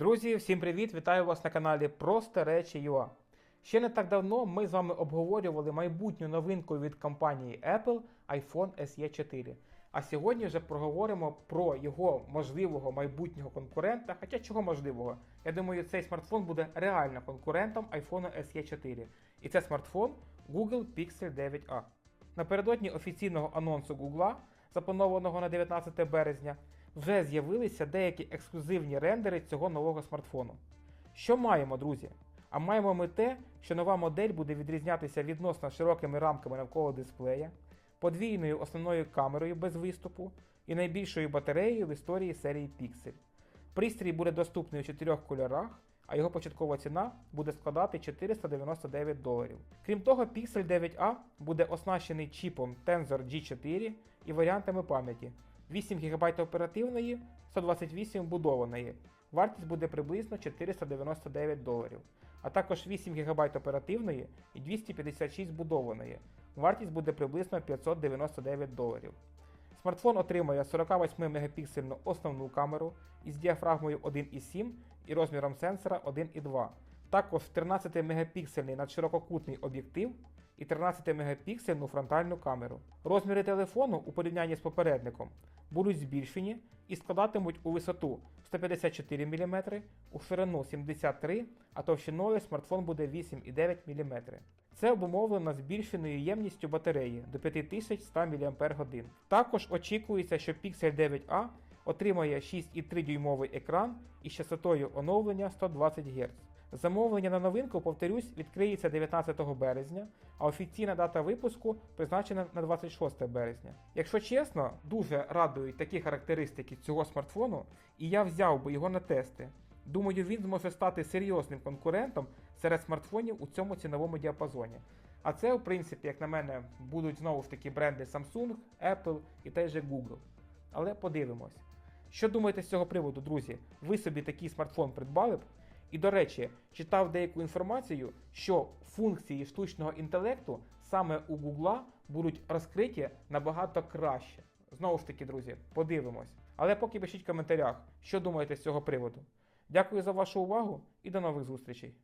Друзі, всім привіт! Вітаю вас на каналі Просто речі UA. Ще не так давно ми з вами обговорювали майбутню новинку від компанії Apple iPhone SE 4. А сьогодні вже проговоримо про його можливого майбутнього конкурента. Хоча чого можливого? Я думаю, цей смартфон буде реально конкурентом iPhone SE 4. І це смартфон Google Pixel 9a. Напередодні офіційного анонсу Google, запланованого на 19 березня, вже з'явилися деякі ексклюзивні рендери цього нового смартфону. Що маємо, друзі? А маємо ми те, що нова модель буде відрізнятися відносно широкими рамками навколо дисплея, подвійною основною камерою без виступу і найбільшою батареєю в історії серії Pixel. Пристрій буде доступний у чотирьох кольорах, а його початкова ціна буде складати 499 доларів. Крім того, Pixel 9a буде оснащений чіпом Tensor G4 і варіантами пам'яті 8 ГБ оперативної, 128 вбудованої. Вартість буде приблизно 499 доларів, а також 8 ГБ оперативної і 256 вбудованої. Вартість буде приблизно 599 доларів. Смартфон отримує 48 мегапіксельну основну камеру із діафрагмою 1,7 і розміром сенсора 1,2. Також 13 мегапіксельний надширококутний об'єктив і 13 мегапіксельну фронтальну камеру. Розміри телефону у порівнянні з попередником будуть збільшені і складатимуть у висоту 154 мм, у ширину 73 а товщиною смартфон буде 8,9 мм. Це обумовлено збільшеною ємністю батареї до 5100 мАч. Також очікується, що Pixel 9a отримає 6,3 дюймовий екран із частотою оновлення 120 Гц. Замовлення на новинку, повторюсь, відкриється 19 березня, а офіційна дата випуску призначена на 26 березня. Якщо чесно, дуже радують такі характеристики цього смартфону, і я взяв би його на тести. Думаю, він зможе стати серйозним конкурентом серед смартфонів у цьому ціновому діапазоні. А це, в принципі, як на мене, будуть знову ж таки бренди Samsung, Apple і той же Google. Але подивимось. Що думаєте з цього приводу, друзі? Ви собі такий смартфон придбали б? І до речі, читав деяку інформацію, що функції штучного інтелекту саме у Google будуть розкриті набагато краще. Знову ж таки, друзі, подивимось. Але поки пишіть в коментарях, що думаєте з цього приводу. Дякую за вашу увагу і до нових зустрічей.